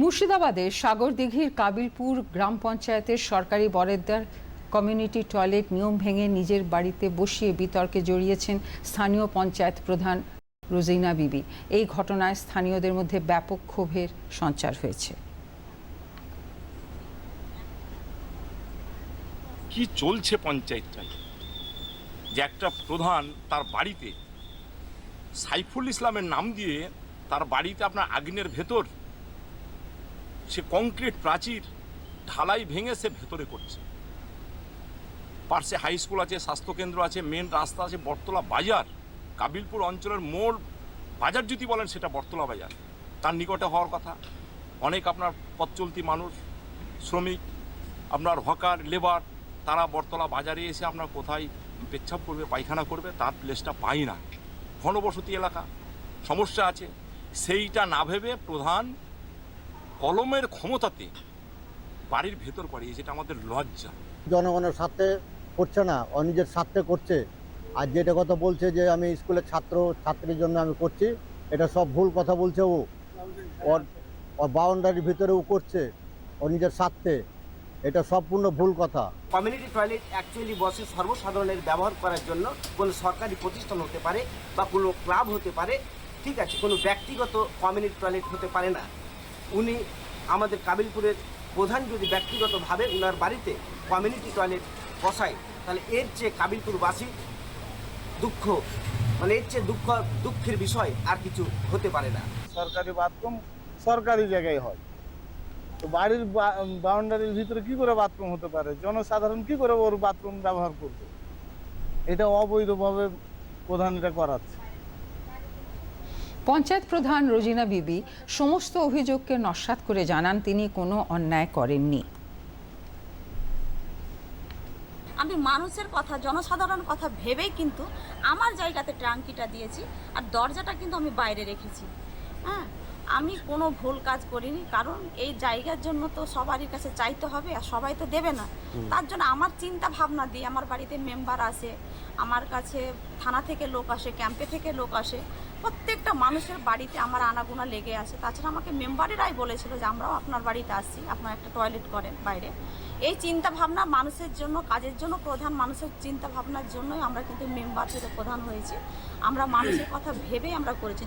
মুর্শিদাবাদের সাগরদিঘির কাবিলপুর গ্রাম পঞ্চায়েতের সরকারি বরেদ্দার কমিউনিটি টয়লেট নিয়ম ভেঙে নিজের বাড়িতে বসিয়ে বিতর্কে জড়িয়েছেন স্থানীয় পঞ্চায়েত প্রধান রোজিনা বিবি। এই ঘটনায় স্থানীয়দের মধ্যে ব্যাপক ক্ষোভের সঞ্চার হয়েছে। কি চলছে পঞ্চায়েতটায় যে একটা প্রধান তার বাড়িতে সাইফুল ইসলামের নাম দিয়ে তার বাড়িতে আপনার আগ্নের ভেতর সে কংক্রিট প্রাচীর ঢালাই ভেঙে সে ভেতরে করছে। পার্শ্বে হাই স্কুল আছে, স্বাস্থ্যকেন্দ্র আছে মেন রাস্তা আছে, বটতলা বাজার। কাবিলপুর অঞ্চলের মোড় বাজার যদি বলেন, সেটা বটতলা বাজার। তার নিকটে হওয়ার কথা। অনেক আপনার পথ চলতি মানুষ, শ্রমিক, আপনার হকার লেবার তারা বটতলা বাজারে এসে আপনার কোথায় পেচ্ছাপ করবে, পায়খানা করবে, তার প্লেসটা পাই না। ঘনবসতি এলাকা। সমস্যা আছে। সেইটা না ভেবে প্রধান কলমের ক্ষমতাতে বাড়ির ভেতর করিয়ে যেটা আমাদের লজ্জা। জনগণের স্বার্থে করছে না ও নিজের স্বার্থে করছে। আর যেটা কথা বলছে যে আমি স্কুলের ছাত্র ছাত্রীর জন্য আমি করছি এটা সব ভুল কথা বলছে ও। ওর ওর বাউন্ডারির ভিতরে ও করছে ও নিজের স্বার্থে। এটা সম্পূর্ণ ভুল কথা। কমিউনিটি টয়লেট অ্যাকচুয়ালি বসে সর্বসাধারণের ব্যবহার করার জন্য কোনো সরকারি প্রতিষ্ঠান হতে পারে বা কোনো ক্লাব হতে পারে ঠিক আছে? কোনো ব্যক্তিগত কমিউনিটি টয়লেট হতে পারে না। উনি আমাদের কাবিলপুরের প্রধান যদি ব্যক্তিগতভাবে উনার বাড়িতে কমিউনিটি টয়লেট বসায়, তাহলে এর চেয়ে কাবিলপুরবাসী দুঃখ মানে এর চেয়ে দুঃখ, দুঃখের বিষয় আর কিছু হতে পারে না। সরকারি বাথরুম সরকারি জায়গায় হয়। তো বাড়ির বাউন্ডারির ভিতরে কি করে বাথরুম হতে পারে? জনসাধারণ কি করে ওর বাথরুম ব্যবহার করবে? এটা অবৈধভাবে প্রধান এটা করাচ্ছে। পঞ্চায়েত প্রধান রোজিনা বিবি সমস্ত অভিযোগকে নস্বাত করে জানান তিনি কোনো অন্যায় করেননি। আমি মানুষের কথা, জনসাধারণ কথা ভেবেই কিন্তু আমার জায়গাতে ট্রাঙ্কিটা দিয়েছি আর দরজাটা কিন্তু আমি বাইরে রেখেছি। হ্যাঁ? আমি কোনো ভুল কাজ করিনি কারণ এই জায়গার জন্য তো সবারই কাছে চাইতে হবে আর সবাই তো দেবে না। তার জন্য আমার চিন্তা ভাবনা দিয়ে আমার বাড়িতে মেম্বার আসে আমার কাছে থানা থেকে লোক আসে ক্যাম্পে থেকে লোক আসে প্রত্যেকটা মানুষের বাড়িতে আমার আনাগোনা লেগে আসে তাছাড়া আমাকে মেম্বারেরাই বলেছিল যে আমরাও আপনার বাড়িতে আসছি আপনার একটা টয়লেট করেন বাইরে। এই চিন্তা ভাবনা মানুষের জন্য কাজের জন্য প্রধান মানুষের চিন্তা ভাবনার জন্যই আমরা কিন্তু মেম্বার থেকে প্রধান হয়েছি। আমরা মানুষের কথা ভেবেই আমরা করেছি।